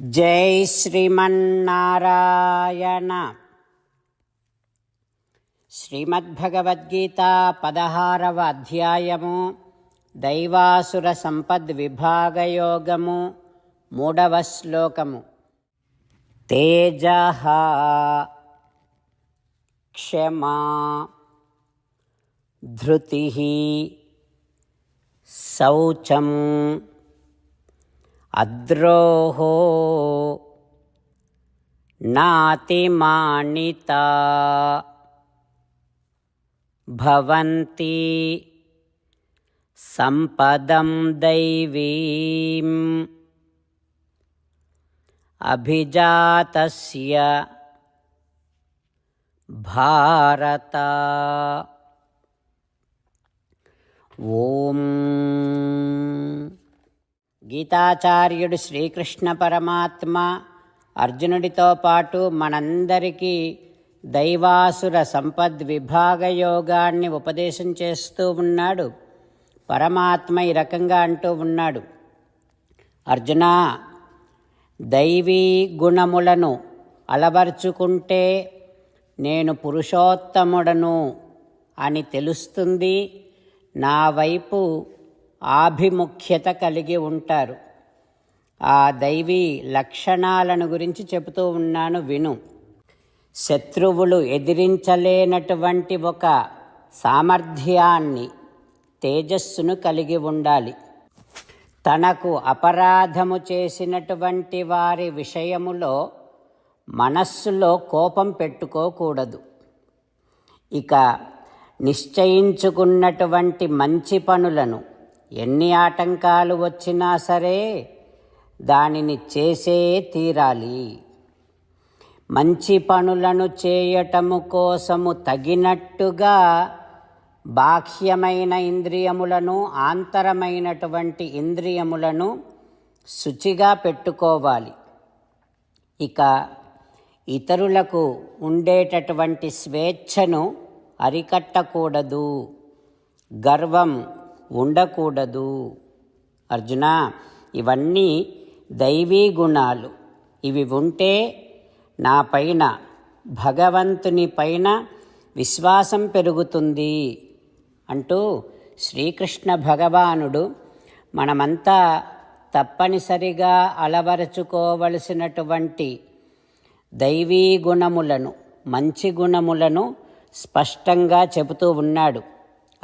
జై శ్రీమన్నారాయణ. శ్రీమద్భగవద్గీత పదహారవ అధ్యాయము దైవాసుర సంపద్ విభాగయోగము మూడవ శ్లోకము. తేజ క్షమా ధృతి శౌచం अद्रोः नातिमानिता भवन्ति सम्पदं दैवीम् अभिजातस्य भारत। ॐ గీతాచార్యుడు శ్రీకృష్ణ పరమాత్మ అర్జునుడితో పాటు మనందరికీ దైవాసుర సంపద్ విభాగ యోగాన్ని ఉపదేశం చేస్తూ ఉన్నాడు. పరమాత్మ ఈ రకంగా అంటూ ఉన్నాడు. అర్జున దైవీ గుణములను అలవర్చుకుంటే నేను పురుషోత్తముడను అని తెలుస్తుంది. నా వైపు ఆభిముఖ్యత కలిగి ఉంటారు. ఆ దైవీ లక్షణాలను గురించి చెబుతూ ఉన్నాను విను. శత్రువులు ఎదిరించలేనటువంటి ఒక సామర్థ్యాన్ని తేజస్సును కలిగి ఉండాలి. తనకు అపరాధము చేసినటువంటి వారి విషయములో మనస్సులో కోపం పెట్టుకోకూడదు. ఇక నిశ్చయించుకున్నటువంటి మంచి పనులను ఎన్ని ఆటంకాలు వచ్చినా సరే దానిని చేసే తీరాలి. మంచి పనులను చేయటము కోసము తగినట్టుగా బాహ్యమైన ఇంద్రియములను ఆంతరమైనటువంటి ఇంద్రియములను శుచిగా పెట్టుకోవాలి. ఇక ఇతరులకు ఉండేటటువంటి స్వేచ్ఛను అరికట్టకూడదు. గర్వం ఉండకూడదు. అర్జున ఇవన్నీ దైవీ గుణాలు. ఇవి ఉంటే నా పైన భగవంతుని పైన విశ్వాసం పెరుగుతుంది అంటూ శ్రీకృష్ణ భగవానుడు మనమంతా తప్పనిసరిగా అలవరుచుకోవలసినటువంటి దైవీ గుణములను మంచి గుణములను స్పష్టంగా చెబుతూ ఉన్నాడు.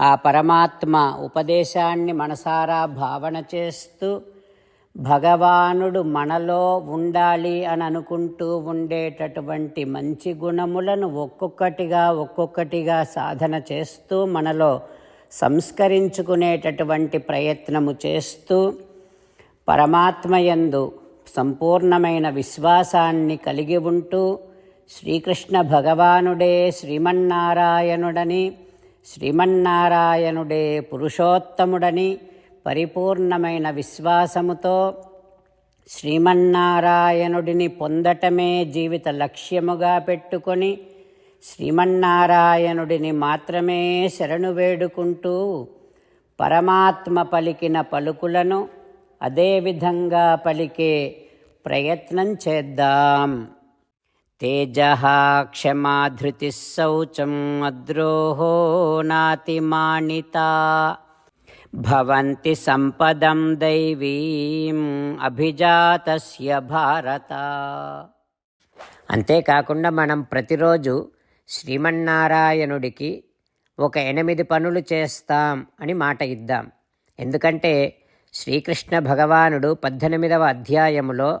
ఆ పరమాత్మ ఉపదేశాన్ని మనసారా భావన చేస్తూ భగవానుడు మనలో ఉండాలి అని అనుకుంటూ ఉండేటటువంటి మంచి గుణములను ఒక్కొక్కటిగా ఒక్కొక్కటిగా సాధన చేస్తూ మనలో సంస్కరించుకునేటటువంటి ప్రయత్నము చేస్తూ పరమాత్మయందు సంపూర్ణమైన విశ్వాసాన్ని కలిగి ఉంటూ శ్రీకృష్ణ భగవానుడే శ్రీమన్నారాయణుడని శ్రీమన్నారాయణుడే పురుషోత్తముడని పరిపూర్ణమైన విశ్వాసముతో శ్రీమన్నారాయణుడిని పొందటమే జీవిత లక్ష్యముగా పెట్టుకొని శ్రీమన్నారాయణుడిని మాత్రమే శరణు వేడుకుంటూ పరమాత్మ పలికిన పలుకులను అదేవిధంగా పలికే ప్రయత్నం చేద్దాం. తేజ క్షమా శౌచం అద్రోహో నాతిమానిత భవంతి సంపదం దైవీం అభిజాతస్య భారత. అంతేకాకుండా మనం ప్రతిరోజు శ్రీమన్నారాయణుడికి ఒక ఎనిమిది పనులు చేస్తాం అని మాట ఇద్దాం. ఎందుకంటే శ్రీకృష్ణ భగవానుడు పద్దెనిమిదవ అధ్యాయములో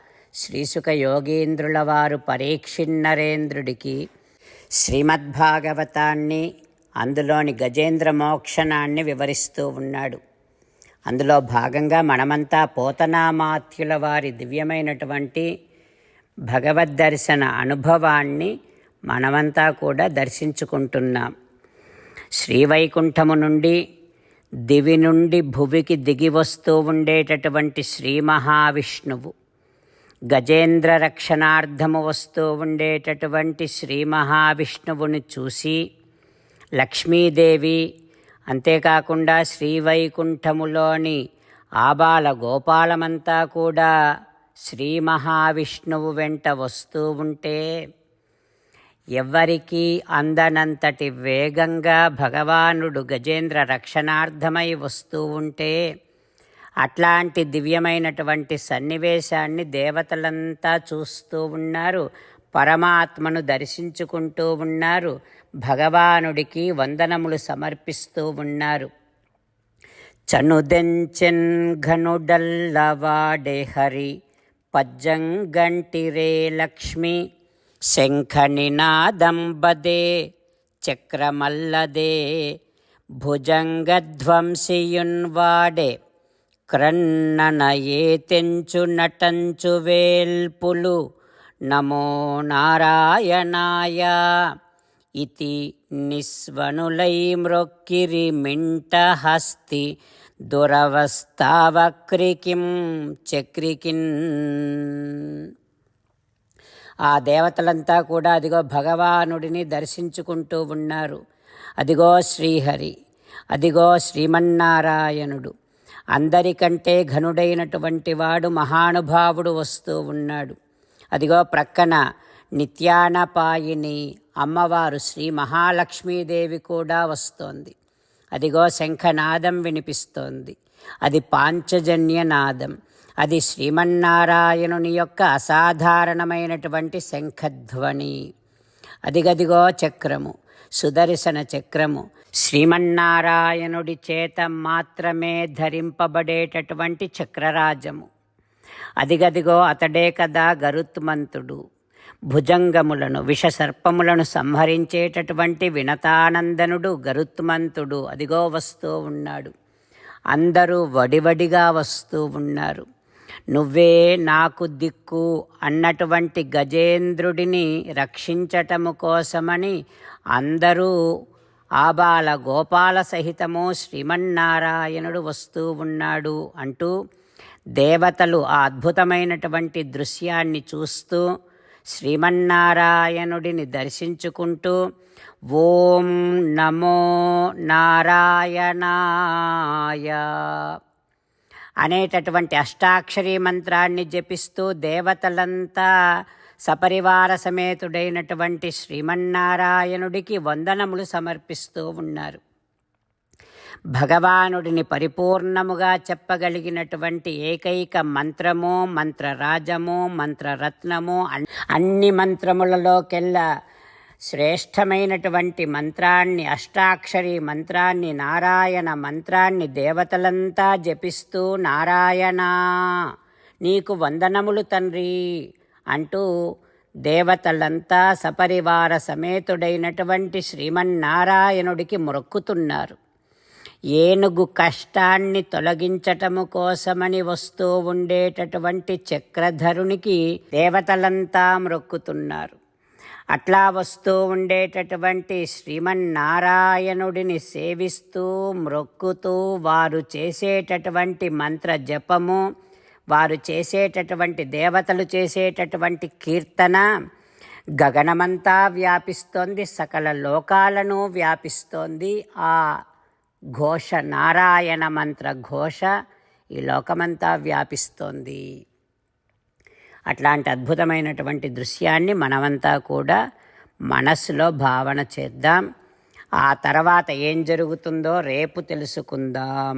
శ్రీసుక యోగేంద్రుల వారు పరీక్షిన్నరేంద్రుడికి శ్రీమద్భాగవతాన్ని అందులోని గజేంద్ర మోక్షణాన్ని వివరిస్తూ ఉన్నాడు. అందులో భాగంగా మనమంతా పోతనామాత్యుల వారి దివ్యమైనటువంటి భగవద్దర్శన అనుభవాన్ని మనమంతా కూడా దర్శించుకుంటున్నాం. శ్రీవైకుంఠము నుండి దివి నుండి భువికి దిగి వస్తూ ఉండేటటువంటి శ్రీ మహావిష్ణువు గజేంద్ర రక్షణార్థము వస్తూ ఉండేటటువంటి శ్రీ మహావిష్ణువుని చూసి లక్ష్మీదేవి అంతేకాకుండా శ్రీవైకుంఠములోని ఆబాల గోపాలమంతా కూడా శ్రీ మహావిష్ణువు వెంట వస్తూ ఉంటే ఎవ్వరికీ అందనంతటి వేగంగా భగవానుడు గజేంద్ర రక్షణార్థమై వస్తూ ఉంటే అట్లాంటి దివ్యమైనటువంటి సన్నివేశాన్ని దేవతలంతా చూస్తూ ఉన్నారు. పరమాత్మను దర్శించుకుంటూ ఉన్నారు. భగవానుడికి వందనములు సమర్పిస్తూ ఉన్నారు. చనుదెంచెన్ ఘనుడల్లవాడే హరి పజ్జంగంటిరే లక్ష్మి శంఖనినాదంబదే చక్రమల్లదే భుజంగధ్వంసియున్వాడే క్రన్ననయే తెంచు నటంచు వేల్పులు. నమో నారాయణాయ. ఇతి నిస్వనులై మ్రొక్కిరి మింట హస్తి. దురవస్థావక్రికిం చక్రికిన్. ఆ దేవతలంతా కూడా అదిగో భగవానుడిని దర్శించుకుంటూ ఉన్నారు. అదిగో శ్రీహరి. అదిగో శ్రీమన్నారాయణుడు. అందరికంటే ఘనుడైనటువంటి వాడు మహానుభావుడు వస్తూ ఉన్నాడు. అదిగో ప్రక్కన నిత్యానపాయిని అమ్మవారు శ్రీ మహాలక్ష్మీదేవి కూడా వస్తోంది. అదిగో శంఖనాదం వినిపిస్తోంది. అది పాంచజన్య నాదం. అది శ్రీమన్నారాయణుని యొక్క అసాధారణమైనటువంటి శంఖధ్వని. అదిగదిగో చక్రము. సుదర్శన చక్రము. శ్రీమన్నారాయణుడి చేత మాత్రమే ధరింపబడేటటువంటి చక్రరాజము. అదిగదిగో అతడే కదా గరుత్మంతుడు. భుజంగములను విషసర్పములను సంహరించేటటువంటి వినతానందనుడు గరుత్మంతుడు. అదిగో వస్తూ ఉన్నాడు. అందరూ వడివడిగా వస్తూ ఉన్నారు. నువ్వే నాకు దిక్కు అన్నటువంటి గజేంద్రుడిని రక్షించటము కోసమని అందరూ ఆబాల గోపాల సహితము శ్రీమన్నారాయణుడు వస్తూ ఉన్నాడు అంటూ దేవతలు ఆ అద్భుతమైనటువంటి దృశ్యాన్ని చూస్తూ శ్రీమన్నారాయణుడిని దర్శించుకుంటూ ఓం నమో నారాయణాయ అనేటటువంటి అష్టాక్షరీ మంత్రాన్ని జపిస్తూ దేవతలంతా సపరివార సమేతుడైనటువంటి శ్రీమన్నారాయణుడికి వందనములు సమర్పిస్తూ ఉన్నారు. భగవానుడిని పరిపూర్ణముగా చెప్పగలిగినటువంటి ఏకైక మంత్రము మంత్రరాజము మంత్రరత్నము అన్ని మంత్రములలోకెల్లా శ్రేష్టమైనటువంటి మంత్రాన్ని అష్టాక్షరి మంత్రాన్ని నారాయణ మంత్రాన్ని దేవతలంతా జపిస్తూ నారాయణ నీకు వందనములు తండ్రి అంటూ దేవతలంతా సపరివార సమేతుడైనటువంటి శ్రీమన్నారాయణుడికి మొక్కుతున్నారు. ఏనుగు కష్టాన్ని తొలగించటము కోసమని వస్తూ ఉండేటటువంటి చక్రధరునికి దేవతలంతా మొక్కుతున్నారు. అట్లా వస్తూ ఉండేటటువంటి శ్రీమన్నారాయణుడిని సేవిస్తూ మ్రొక్కుతూ వారు చేసేటటువంటి మంత్ర జపము వారు చేసేటటువంటి దేవతలు చేసేటటువంటి కీర్తన గగనమంతా వ్యాపిస్తోంది సకల లోకాలను వ్యాపిస్తోంది. ఆ ఘోష నారాయణ మంత్ర ఘోష ఈ లోకమంతా వ్యాపిస్తోంది. అట్లాంటి అద్భుతమైనటువంటి దృశ్యాన్ని మనమంతా కూడా మనస్సులో భావన చేద్దాం. ఆ తర్వాత ఏం జరుగుతుందో రేపు తెలుసుకుందాం.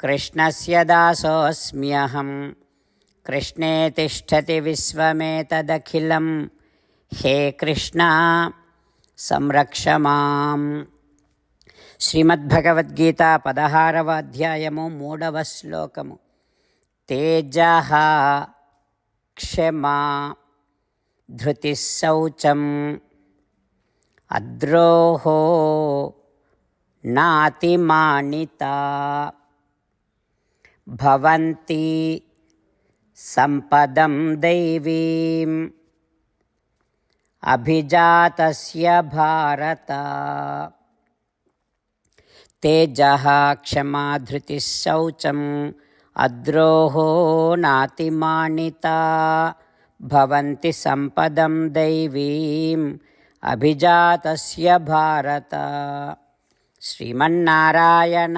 कृष्णस्य दासोऽस्म्यहं कृष्णे तिष्ठति विश्वमेतदखिलं हे कृष्णा సంరక్ష మాం శ్రీమద్భగవద్గీత పదహారవ అధ్యాయము మూడవ శ్లోకము తేజ క్షమా ధృతిశౌచం అద్రోహో నాతిమానిత భవంతి సంపదం దైవీం అభిజాతస్య భారత. తేజ క్షమాధృతి శౌచం అద్రోహో నాతిమాణిత భవంతి సంపదం దైవీం అభిజాతస్య భారత. శ్రీమన్నారాయణ